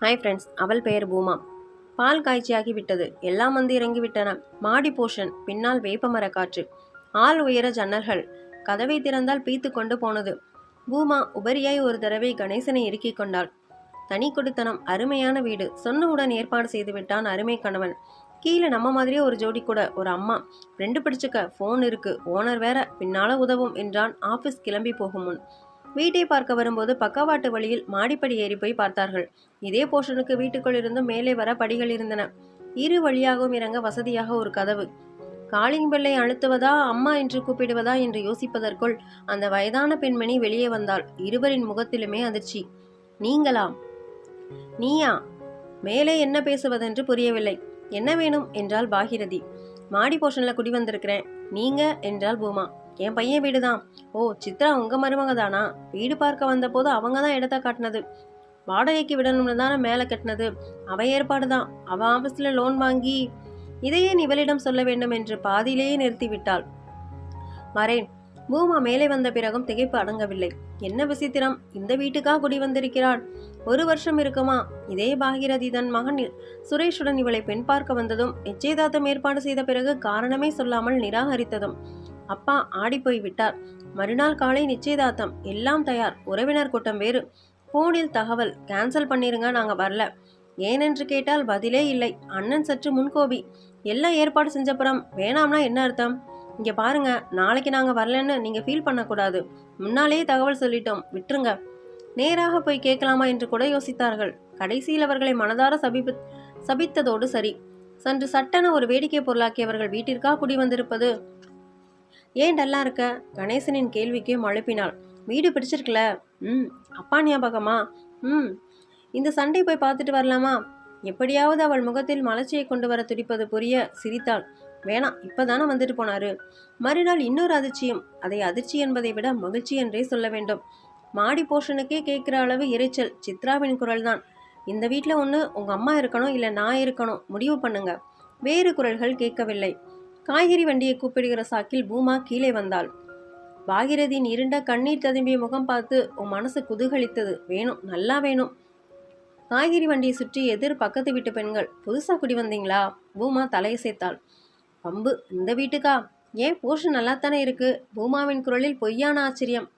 Hi friends அவள் பெயர் பூமா. பால் காய்ச்சியாகி விட்டது எல்லாம் வந்து இறங்கிவிட்டன. மாடி போஷன் பின்னால் வேப்பமர காற்று. ஆள் உயர ஜன்னல்கள். கதவை திறந்தால் பீத்து கொண்டு போனது. பூமா உபரியாய் ஒரு தடவை கணேசனை இறுக்கிக் கொண்டாள். தனி கொடுத்தனம் அருமையான வீடு. சொன்னவுடன் ஏற்பாடு செய்து விட்டான் அருமை கணவன். கீழே நம்ம மாதிரியே ஒரு ஜோடி கூட ஒரு அம்மா. ரெண்டு பிடிச்சுக்க ஃபோன் இருக்கு. ஓனர் வேற பின்னால உதவும் என்றான். ஆபீஸ் கிளம்பி போகும் முன். வீட்டை பார்க்க வரும்போது பக்கவாட்டு வழியில் மாடிப்படி ஏறி போய் பார்த்தார்கள். இதே போர்ஷனுக்கு வீட்டுக்குள் இருந்து மேலே வர படிகள் இருந்தன. இரு வழியாகவும் இறங்க வசதியாக ஒரு கதவு. காலிங் பெல்லை அழுத்துவதா அம்மா என்று கூப்பிடுவதா? என்று யோசிப்பதற்குள் அந்த வயதான பெண்மணி வெளியே வந்தாள். இருவரின் முகத்திலுமே அதிர்ச்சி. நீங்களா? நீயா? மேலே என்ன பேசுவதென்று புரியவில்லை. என்ன வேணும்? என்றால் பாகிரதி. மாடி போர்ஷனில் குடி வந்திருக்கிறேன். நீங்க? என்றால் பூமா. என் பையன் வீடு தான் ஓ சித்ரா உங்கள் மருமக தானா? வீடு பார்க்க வந்தபோது அவங்க தான் இடத்த காட்டினது. வாடகைக்கு விடணும்னு தானே மேலே கட்டினது. அவ ஏற்பாடு தான் அவன் ஆஃபீஸில் லோன் வாங்கி இதையே இவளிடம் சொல்ல வேண்டும் என்று பாதியிலேயே நிறுத்திவிட்டாள். மரேன் பூமா மேலே வந்த பிறகும் திகைப்பு அடங்கவில்லை. என்ன விசித்திரம்! இந்த வீட்டுக்கா குடி வந்திருக்கிறாள்? ஒரு வருஷம் இருக்குமா? இதே பாகிரதி தன் மகன் சுரேஷுடன் இவளை பெண் பார்க்க வந்ததும் நிச்சயதார்த்தம் ஏற்பாடு செய்த பிறகு காரணமே சொல்லாமல் நிராகரித்ததும் அப்பா ஆடிப்போய் விட்டார். மறுநாள் காலை நிச்சயதார்த்தம். எல்லாம் தயார். உறவினர் கூட்டம் வேறு. போனில் தகவல். கேன்சல் பண்ணிருங்க நாங்க வரல. ஏனென்று கேட்டால் பதிலே இல்லை. அண்ணன் சற்று முன்கோபி. எல்லாம் ஏற்பாடு செஞ்சப்புறம் வேணாம்னா என்ன அர்த்தம்? இங்கே பாருங்க நாளைக்கு நாங்கள் வரலன்னு நீங்கள் ஃபீல் பண்ணக்கூடாது. முன்னாலேயே தகவல் சொல்லிட்டோம் விட்டுருங்க. நேராக போய் கேட்கலாமா என்று கூட யோசித்தார்கள். கடைசியில் அவர்களை மனதார சபிப்பு சபித்ததோடு சரி. சன்று சட்டென ஒரு வேடிக்கை பொருளாக்கியவர்கள் வீட்டிற்கா குடி வந்திருப்பது. ஏன் டல்லா இருக்க? கணேசனின் கேள்விக்கு மழுப்பினாள். வீடு பிடிச்சிருக்கல. ம் அப்பா ஞாபகமா? ம். இந்த சண்டை போய் பார்த்துட்டு வரலாமா? எப்படியாவது அவள் முகத்தில் மலர்ச்சியை கொண்டு வர துடிப்பது புரிய சிரித்தாள். வேணாம் இப்பதானே வந்துட்டு போனாரு. மறுநாள் இன்னொரு அதிர்ச்சியும் அதை அதிர்ச்சி என்பதை விட மகிழ்ச்சி என்றே சொல்ல வேண்டும். மாடி போர்ஷனுக்கே கேட்குற அளவு இறைச்சல் சித்ராவின் குரல்தான். இந்த வீட்டில் ஒன்று உங்கள் அம்மா இருக்கணும் இல்லை நான் இருக்கணும் முடிவு பண்ணுங்க. வேறு குரல்கள் கேட்கவில்லை. காய்கறி வண்டியை கூப்பிடுகிற சாக்கில் பூமா கீழே வந்தாள். பாகிரதியின் இருண்ட கண்ணீர் ததும்பிய முகம் பார்த்து உன் மனசு குதூகலித்தது. வேணும் நல்லா வேணும். காய்கறி வண்டியை சுற்றி எதிர் பக்கத்து வீட்டு பெண்கள் புதுசாக குடி வந்தீங்களா? பூமா தலையசைத்தாள். பம்பு இந்த வீட்டுக்கா? ஏன் போஷன் நல்லா தானே இருக்கு? பூமாவின் குரலில் பொய்யான ஆச்சரியம்.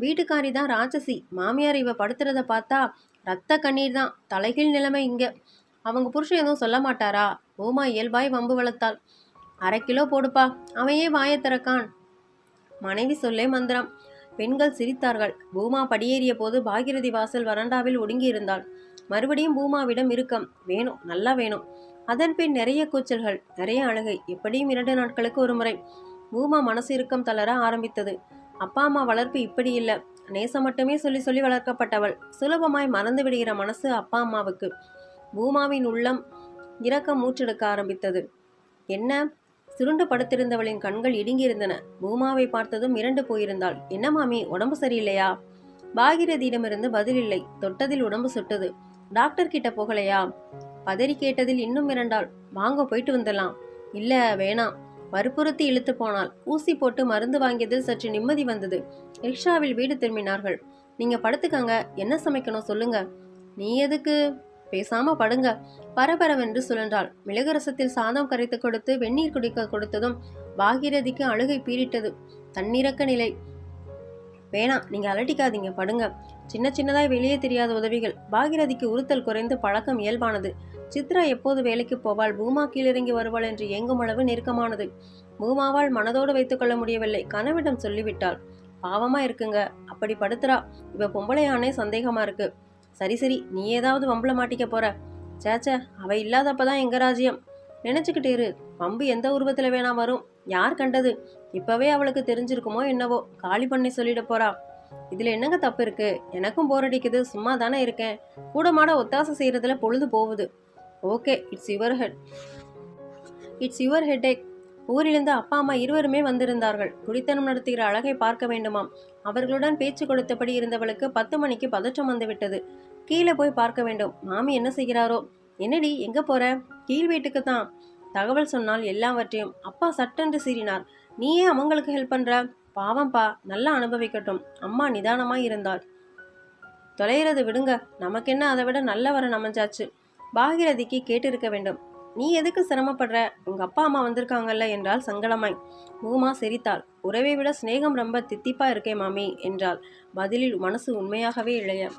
வீட்டுக்காரி தான் ராட்சசி. மாமியார் இவ படுத்துறத பார்த்தா ரத்த கண்ணீர் தான். தலைகீழ் நிலைமை இங்க. அவங்க புருஷன் எதுவும் சொல்ல மாட்டாரா? பூமா இயல்பாய் வம்பு வளர்த்தாள். அரை கிலோ போடுப்பா. அவையே வாயை திறக்கான்? மனைவி சொல்லே மந்திரம். பெண்கள் சிரித்தார்கள். பூமா படியேறிய போது பாகிரதி வாசல் வராண்டாவில் ஒடுங்கியிருந்தாள் மறுபடியும் பூமாவிடம் இறுக்கம். வேணும் நல்லா வேணும். அதன் பின் நிறைய கூச்சல்கள் நிறைய அழுகை. எப்படியும் இரண்டு நாட்களுக்கு ஒரு முறை. பூமா மனசு இறுக்கம் தளர ஆரம்பித்தது. அப்பா அம்மா வளர்ப்பு இப்படி இல்லை. நேசம் மட்டுமே சொல்லி சொல்லி வளர்க்கப்பட்டவள். சுலபமாய் மறந்து விடுகிற மனசு அப்பா அம்மாவுக்கு. பூமாவின் உள்ளம் இரக்கம் மூச்செடுக்க ஆரம்பித்தது. என்ன? சுருண்டு படுத்திருந்தவளின் கண்கள் இடுங்கியிருந்தன. பூமாவை பார்த்ததும் மிரண்டு போயிருந்தாள். என்ன மாமி உடம்பு சரியில்லையா? பாகிரதியிடமிருந்து பதில் இல்லை. தொட்டதில் உடம்பு சுட்டது. டாக்டர் கிட்ட போகலையா? பதறி கேட்டதில் இன்னும் மிரண்டாள் வாங்க போயிட்டு வந்துடலாம். இல்ல வேணாம் வற்புறுத்தி இழுத்து போனாள். ஊசி போட்டு மருந்து வாங்கியதில் சற்று நிம்மதி வந்தது. ரிக்ஷாவில் வீடு திரும்பினார்கள். நீங்க படுத்துக்கங்க. என்ன சமைக்கணும் சொல்லுங்க. நீ எதுக்கு? பேசாம படுங்க. பரபரவென்று சுழன்றாள். மிளகு ரசத்தில் சாதம் கரைத்து கொடுத்து வெந்நீர் குடிக்க கொடுத்ததும் பாகிரதிக்கு அழுகை பீரிட்டது தன்னிறக்க நிலை. வேணாம் நீங்கள் அலட்டிக்காதீங்க படுங்க. சின்ன சின்னதாய் வெளியே தெரியாத உதவிகள். பாகிரதிக்கு உறுத்தல் குறைந்து பழக்கம் இயல்பானது. சித்ரா எப்போது வேலைக்கு போவாள்? பூமா கீழிறங்கி வருவாள் என்று எங்கும் அளவு நெருக்கமானது. பூமாவால் மனதோடு வைத்துக்கொள்ள முடியவில்லை. கனவிடம் சொல்லிவிட்டாள். பாவமா இருக்குங்க. அப்படி படுத்துறா. இவ பொம்பளையானே சந்தேகமா இருக்கு. சரி சரி. நீ ஏதாவது வம்புல மாட்டிக்க போற. சேச்ச அவ இல்லாதப்பதான் எங்க ராஜ்யம். நினைச்சுக்கிட்டு இரு. பம்பு எந்த உருவத்துல வேணா வரும். யார் கண்டது? இப்பவே அவளுக்கு தெரிஞ்சிருக்குமோ என்னவோ. காலி பண்ணி சொல்லிட போறா. இதுல என்னங்க தப்பு இருக்கு? எனக்கும் போர் அடிக்குது. சும்மா தானே இருக்கேன். கூட மாட ஒத்தாசை செய்யறதுல பொழுது போகுது. Okay it's your head it's your headache ஊரிலிருந்து அப்பா அம்மா இருவருமே வந்திருந்தார்கள். குடித்தனம் நடத்துகிற அழகை பார்க்க வேண்டுமாம். அவர்களுடன் பேச்சு கொடுத்தபடி இருந்தவளுக்கு பத்து மணிக்கு பதற்றம் வந்துவிட்டது. கீழே போய் பார்க்க வேண்டும். மாமி என்ன செய்கிறாரோ? என்னடி எங்க போற? கீழ் வீட்டுக்கு தான் தகவல் சொன்னால் எல்லாவற்றையும் அப்பா சட்டென்று சீறினார். நீயே அவங்களுக்கு ஹெல்ப் பண்ற? பாவம்பா நல்லா அனுபவிக்கட்டும். அம்மா நிதானமாய் இருந்தாள். தொலைகிறது விடுங்க. நமக்கென்ன அதை விட நல்ல வரன் அமைஞ்சாச்சு பாகிரதிக்கு கேட்டிருக்க வேண்டும். நீ எதுக்கு சிரமப்படுற? உங்க அப்பா அம்மா வந்திருக்காங்கல்ல என்றால் சங்கடமாய். பூமா சிரித்தாள். உறவை விட சிநேகம் ரொம்ப தித்திப்பா இருக்கே மாமி என்றாள். பதிலில் மனசு உண்மையாகவே இளைய